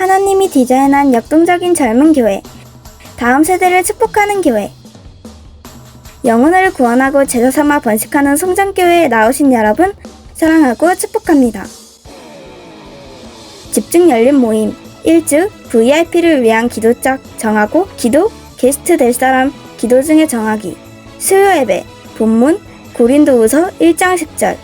하나님이 디자인한 역동적인 젊은 교회. 다음 세대를 축복하는 교회. 영혼을 구원하고 제자 삼아 번식하는 송장교회에 나오신 여러분, 사랑하고 축복합니다. 집중 열린 모임 1주 VIP를 위한 기도짝 정하고 기도 게스트 될 사람 기도 중에 정하기 수요 예배 본문 고린도후서 1장 10절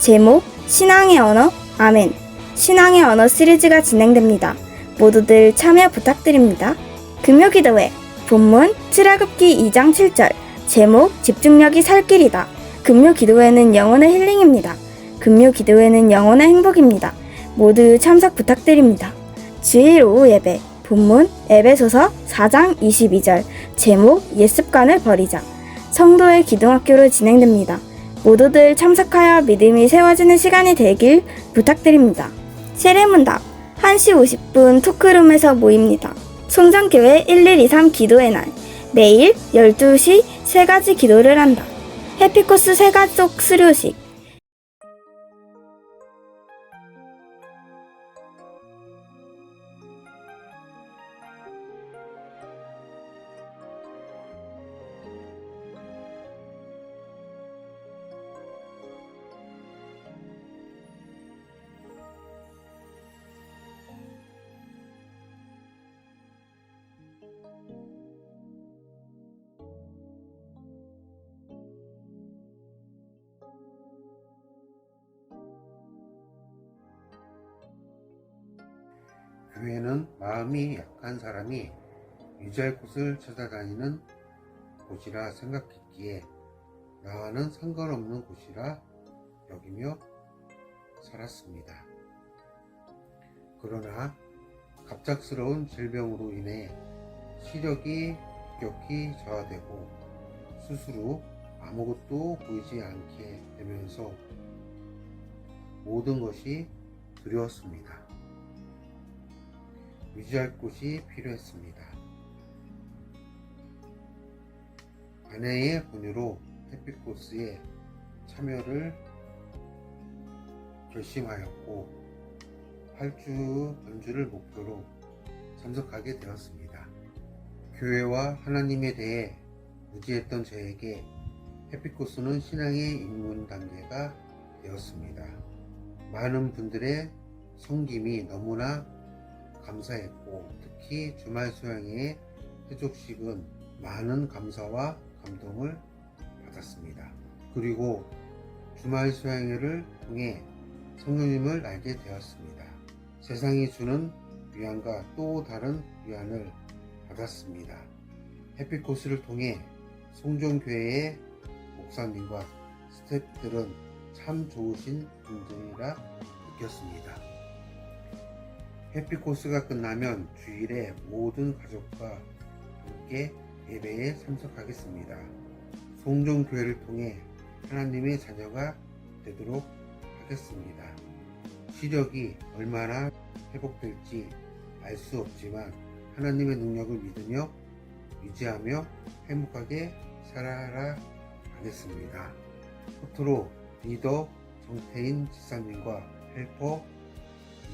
제목 신앙의 언어 아멘 신앙의 언어 시리즈가 진행됩니다. 모두들 참여 부탁드립니다. 금요기도회 본문 출애굽기 2장 7절 제목 집중력이 살 길이다. 금요기도회는 영혼의 힐링입니다. 금요기도회는 영혼의 행복입니다. 모두 참석 부탁드립니다. 주일 오후 예배 본문 에베소서 4장 22절 제목 옛습관을 버리자 성도의 기둥학교로 진행됩니다. 모두들 참석하여 믿음이 세워지는 시간이 되길 부탁드립니다. 세례문답 1시 50분 토크룸에서 모입니다. 송정교회 1123 기도의 날 매일 12시 세 가지 기도를 한다. 해피코스 세가족 수료식 교회는 마음이 약한 사람이 유지할 곳을 찾아다니는 곳이라 생각했기에 나와는 상관없는 곳이라 여기며 살았습니다. 그러나 갑작스러운 질병으로 인해 시력이 급격히 저하되고 스스로 아무것도 보이지 않게 되면서 모든 것이 두려웠습니다. 유지할 곳이 필요했습니다. 아내의 권유로 해피코스에 참여를 결심하였고 8주 연주를 목표로 참석하게 되었습니다. 교회와 하나님에 대해 무지했던 저에게 해피코스는 신앙의 입문 단계가 되었습니다. 많은 분들의 섬김이 너무나 감사했고 특히 주말 수양회의 해족식은 많은 감사와 감동을 받았습니다. 그리고 주말 수양회를 통해 성령님을 알게 되었습니다. 세상이 주는 위안과 또 다른 위안을 받았습니다. 해피코스를 통해 송정교회의 목사님과 스태프들은 참 좋으신 분들이라 느꼈습니다. 해피코스가 끝나면 주일에 모든 가족과 함께 예배에 참석하겠습니다. 송정교회를 통해 하나님의 자녀가 되도록 하겠습니다. 시력이 얼마나 회복될지 알 수 없지만 하나님의 능력을 믿으며 유지하며 행복하게 살아라 하겠습니다. 끝으로 리더 정태인 지사님과 헬퍼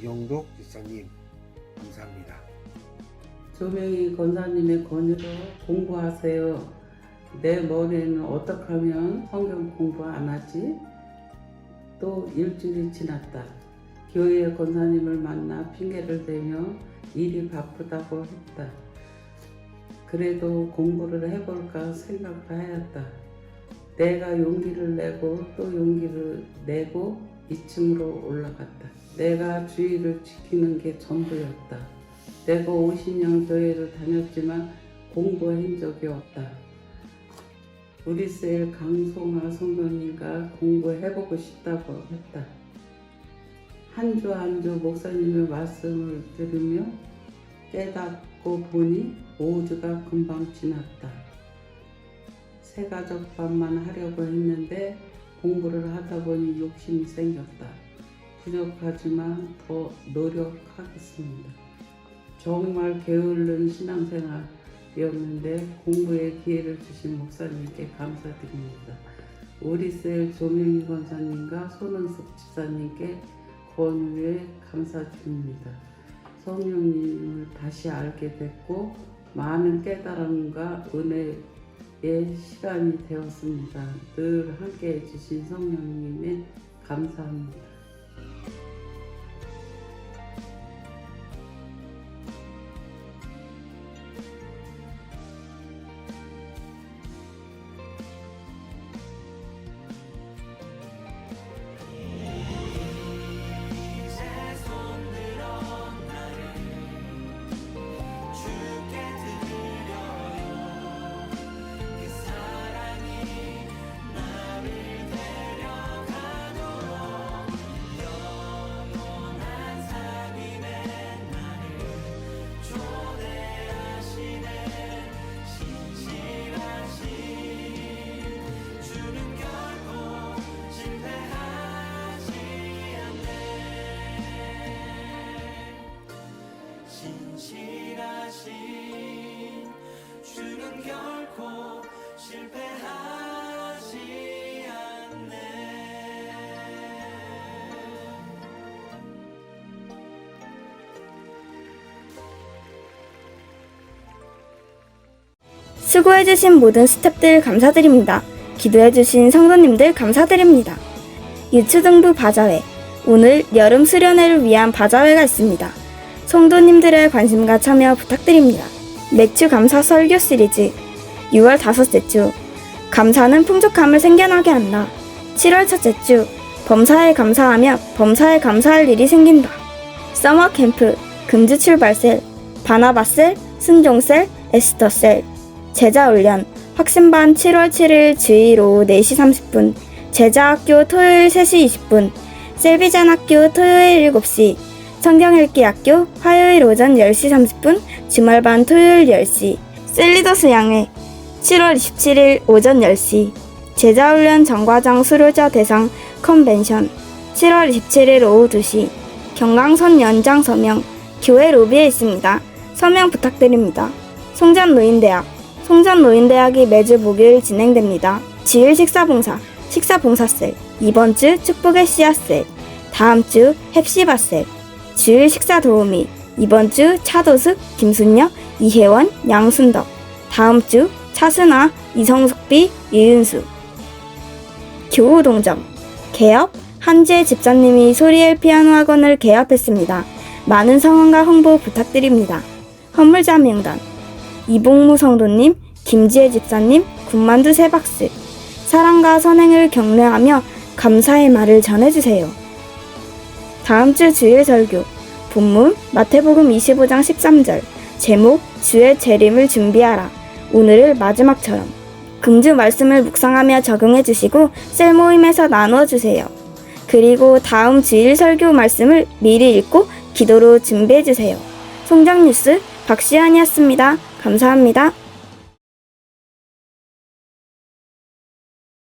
이영덕 지사님 감사합니다. 조명희 권사님의 권유로 공부하세요. 내 머리에는 어떻게 하면 성경 공부 안 하지? 또 일주일이 지났다. 교회 권사님을 만나 핑계를 대며 일이 바쁘다고 했다. 그래도 공부를 해볼까 생각을 하였다. 내가 용기를 내고 또 용기를 내고 2층으로 올라갔다. 내가 주의를 지키는 게 전부였다. 내가 50년 교회를 다녔지만 공부한 적이 없다. 우리 셀 강송아 성도님과 공부해보고 싶다고 했다. 한 주 한 주 목사님의 말씀을 들으며 깨닫고 보니 5주가 금방 지났다. 새 가족 밥만 하려고 했는데 공부를 하다 보니 욕심이 생겼다. 부족하지만 더 노력하겠습니다. 정말 게으른 신앙생활이었는데 공부의 기회를 주신 목사님께 감사드립니다. 우리 셀 조명희 권사님과 손은숙 집사님께 권유에 감사드립니다. 성령님을 다시 알게 됐고 많은 깨달음과 은혜의 시간이 되었습니다. 늘 함께 해주신 성령님에 감사합니다. 수고해주신 모든 스탭들 감사드립니다. 기도해주신 성도님들 감사드립니다. 유초등부 바자회 오늘 여름 수련회를 위한 바자회가 있습니다. 성도님들의 관심과 참여 부탁드립니다. 맥주 감사 설교 시리즈. 6월 다섯째 주. 감사는 풍족함을 생겨나게 한다. 7월 첫째 주. 범사에 감사하며 범사에 감사할 일이 생긴다. 서머 캠프. 금주 출발셀. 바나바셀. 순종셀. 에스터셀. 제자 훈련. 확신반 7월 7일 주일 오후 4시 30분. 제자학교 토요일 3시 20분. 셀비잔 학교 토요일 7시 성경읽기학교 화요일 오전 10시 30분 주말반 토요일 10시 셀리더스 양회 7월 27일 오전 10시 제자훈련 정과장 수료자 대상 컨벤션 7월 27일 오후 2시 경강선 연장 서명 교회 로비에 있습니다. 서명 부탁드립니다. 송전 노인대학 송전 노인대학이 매주 목요일 진행됩니다. 지일 식사봉사 식사봉사셀 이번 주 축복의 씨앗셀 다음 주 햅시바셀 주일 식사 도우미. 이번 주 차도숙 김순녀 이혜원 양순덕. 다음 주 차순아 이성숙비 이윤수. 교우동정. 개업. 한지혜 집사님이 소리엘 피아노 학원을 개업했습니다. 많은 성원과 홍보 부탁드립니다. 헌물자 명단. 이봉무 성도님, 김지혜 집사님, 군만두 세 박스. 사랑과 선행을 격려하며 감사의 말을 전해주세요. 다음 주 주일 설교 본문 마태복음 25장 13절 제목 주의 재림을 준비하라 오늘을 마지막처럼 금주 말씀을 묵상하며 적용해 주시고 셀 모임에서 나누어 주세요. 그리고 다음 주일 설교 말씀을 미리 읽고 기도로 준비해 주세요. 송장 뉴스 박시안이었습니다. 감사합니다.